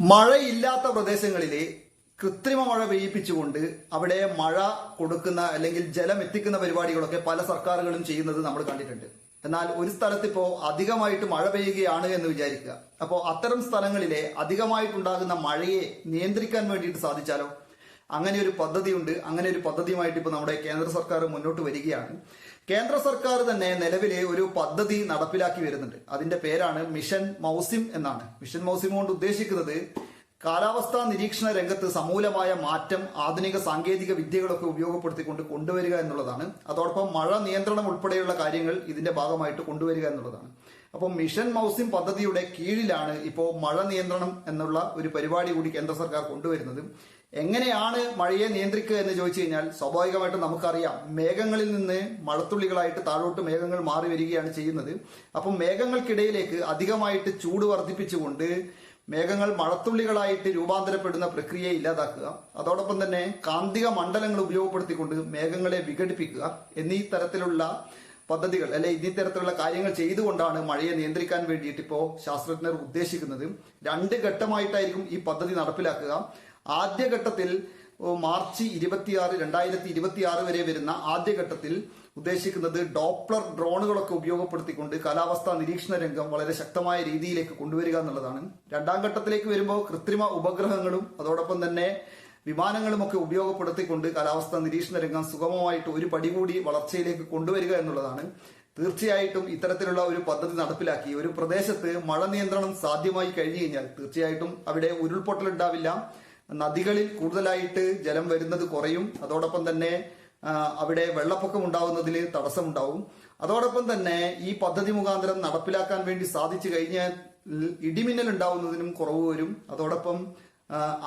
മഴയില്ലാത്ത പ്രദേശങ്ങളിൽ കൃത്രിമ മഴ പെയ്യിപ്പിച്ചുകൊണ്ട് അവിടെ മഴ കൊടുക്കുന്ന അല്ലെങ്കിൽ ജലം എത്തിക്കുന്ന പരിപാടികളൊക്കെ പല സർക്കാരുകളും ചെയ്യുന്നത് നമ്മൾ കണ്ടിട്ടുണ്ട്. എന്നാൽ ഒരു സ്ഥലത്ത് അധികമായിട്ട് മഴ പെയ്യുകയാണ് എന്ന് വിചാരിക്കുക. അപ്പോൾ അത്തരം സ്ഥലങ്ങളിലെ അധികമായിട്ടുണ്ടാകുന്ന മഴയെ നിയന്ത്രിക്കാൻ വേണ്ടിയിട്ട് സാധിച്ചാലോ? അങ്ങനെ ഒരു പദ്ധതിയുണ്ട്. അങ്ങനെ ഒരു പദ്ധതിയുമായിട്ട് ഇപ്പോൾ നമ്മുടെ കേന്ദ്ര സർക്കാർ മുന്നോട്ട് വരികയാണ്. കേന്ദ്ര സർക്കാർ തന്നെ നിലവിലെ ഒരു പദ്ധതി നടപ്പിലാക്കി വരുന്നുണ്ട്. അതിന്റെ പേരാണ് മിഷൻ മൗസിം എന്നാണ്. മിഷൻ മൗസിം കൊണ്ട് ഉദ്ദേശിക്കുന്നത് കാലാവസ്ഥാ നിരീക്ഷണ രംഗത്ത് സമൂലമായ മാറ്റം ആധുനിക സാങ്കേതിക വിദ്യകളൊക്കെ ഉപയോഗപ്പെടുത്തിക്കൊണ്ട് കൊണ്ടുവരിക എന്നുള്ളതാണ്. അതോടൊപ്പം മഴ നിയന്ത്രണം ഉൾപ്പെടെയുള്ള കാര്യങ്ങൾ ഇതിന്റെ ഭാഗമായിട്ട് കൊണ്ടുവരിക എന്നുള്ളതാണ്. അപ്പോൾ മിഷൻ മൗസിം പദ്ധതിയുടെ കീഴിലാണ് ഇപ്പോൾ മഴ നിയന്ത്രണം എന്നുള്ള ഒരു പരിപാടി കൂടി കേന്ദ്ര സർക്കാർ കൊണ്ടുവരുന്നത്. എങ്ങനെയാണ് മഴയെ നിയന്ത്രിക്കുക എന്ന് ചോദിച്ചു കഴിഞ്ഞാൽ സ്വാഭാവികമായിട്ടും നമുക്കറിയാം മേഘങ്ങളിൽ നിന്ന് മഴത്തുള്ളികളായിട്ട് താഴോട്ട് മേഘങ്ങൾ മാറി വരികയാണ് ചെയ്യുന്നത്. അപ്പം മേഘങ്ങൾക്കിടയിലേക്ക് അധികമായിട്ട് ചൂട് വർദ്ധിപ്പിച്ചുകൊണ്ട് മേഘങ്ങൾ മഴത്തുള്ളികളായിട്ട് രൂപാന്തരപ്പെടുന്ന പ്രക്രിയയെ ഇല്ലാതാക്കുക. അതോടൊപ്പം തന്നെ കാന്തിക മണ്ഡലങ്ങൾ ഉപയോഗപ്പെടുത്തിക്കൊണ്ട് മേഘങ്ങളെ വിഘടിപ്പിക്കുക എന്നീ തരത്തിലുള്ള പദ്ധതികൾ അല്ലെ ഇന്നീ തരത്തിലുള്ള കാര്യങ്ങൾ ചെയ്തുകൊണ്ടാണ് മഴയെ നിയന്ത്രിക്കാൻ വേണ്ടിയിട്ട് ഇപ്പോൾ ശാസ്ത്രജ്ഞർ ഉദ്ദേശിക്കുന്നത്. രണ്ട് ഘട്ടമായിട്ടായിരിക്കും ഈ പദ്ധതി നടപ്പിലാക്കുക. ആദ്യഘട്ടത്തിൽ മാർച്ച് ഇരുപത്തിയാറ് രണ്ടായിരത്തി ഇരുപത്തിയാറ് വരെ വരുന്ന ആദ്യഘട്ടത്തിൽ ഉദ്ദേശിക്കുന്നത് ഡോപ്ലർ ഡ്രോണുകളൊക്കെ ഉപയോഗപ്പെടുത്തിക്കൊണ്ട് കാലാവസ്ഥാ നിരീക്ഷണ രംഗം വളരെ ശക്തമായ രീതിയിലേക്ക് കൊണ്ടുവരിക എന്നുള്ളതാണ്. രണ്ടാം ഘട്ടത്തിലേക്ക് വരുമ്പോൾ കൃത്രിമ ഉപഗ്രഹങ്ങളും അതോടൊപ്പം തന്നെ വിമാനങ്ങളും ഒക്കെ ഉപയോഗപ്പെടുത്തിക്കൊണ്ട് കാലാവസ്ഥാ നിരീക്ഷണ രംഗം സുഗമമായിട്ട് ഒരു പടി കൂടി വളർച്ചയിലേക്ക് കൊണ്ടുവരിക എന്നുള്ളതാണ്. തീർച്ചയായിട്ടും ഇത്തരത്തിലുള്ള ഒരു പദ്ധതി നടപ്പിലാക്കി ഒരു പ്രദേശത്ത് മഴ നിയന്ത്രണം സാധ്യമായി കഴിഞ്ഞു കഴിഞ്ഞാൽ തീർച്ചയായിട്ടും അവിടെ ഉരുൾപൊട്ടൽ ഉണ്ടാവില്ല നദികളിൽ കൂടുതലായിട്ട് ജലം വരുന്നത് കുറയും. അതോടൊപ്പം തന്നെ അവിടെ വെള്ളപ്പൊക്കം ഉണ്ടാവുന്നതിൽ തടസ്സമുണ്ടാവും. അതോടൊപ്പം തന്നെ ഈ പദ്ധതി മുഖാന്തരം നടപ്പിലാക്കാൻ വേണ്ടി സാധിച്ചു കഴിഞ്ഞാൽ ഇടിമിന്നൽ ഉണ്ടാവുന്നതിനും കുറവ് വരും. അതോടൊപ്പം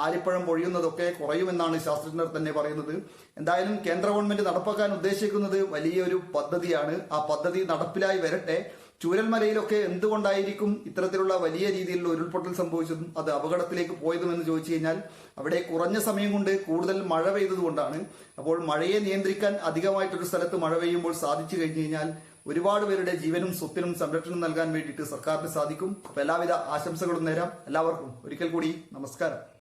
ആലിപ്പഴം പൊഴിയുന്നതൊക്കെ കുറയുമെന്നാണ് ശാസ്ത്രജ്ഞർ തന്നെ പറയുന്നത്. എന്തായാലും കേന്ദ്ര ഗവൺമെന്റ് നടപ്പാക്കാൻ ഉദ്ദേശിക്കുന്നത് വലിയൊരു പദ്ധതിയാണ്. ആ പദ്ധതി നടപ്പിലായി വരട്ടെ. ചൂരൽമലയിലൊക്കെ എന്തുകൊണ്ടായിരിക്കും ഇത്തരത്തിലുള്ള വലിയ രീതിയിലുള്ള ഉരുൾപൊട്ടൽ സംഭവിച്ചതും അത് അപകടത്തിലേക്ക് പോയതും എന്ന് ചോദിച്ചു കഴിഞ്ഞാൽ അവിടെ കുറഞ്ഞ സമയം കൊണ്ട് കൂടുതൽ മഴ പെയ്തതുകൊണ്ടാണ്. അപ്പോൾ മഴയെ നിയന്ത്രിക്കാൻ അധികമായിട്ടൊരു സ്ഥലത്ത് മഴ പെയ്യുമ്പോൾ സാധിച്ചു കഴിഞ്ഞു കഴിഞ്ഞാൽ ഒരുപാട് പേരുടെ ജീവനും സ്വത്തിനും സംരക്ഷണം നൽകാൻ വേണ്ടിയിട്ട് സർക്കാരിന് സാധിക്കും. അപ്പൊ എല്ലാവിധ ആശംസകളും നേരാം. എല്ലാവർക്കും ഒരിക്കൽ കൂടി നമസ്കാരം.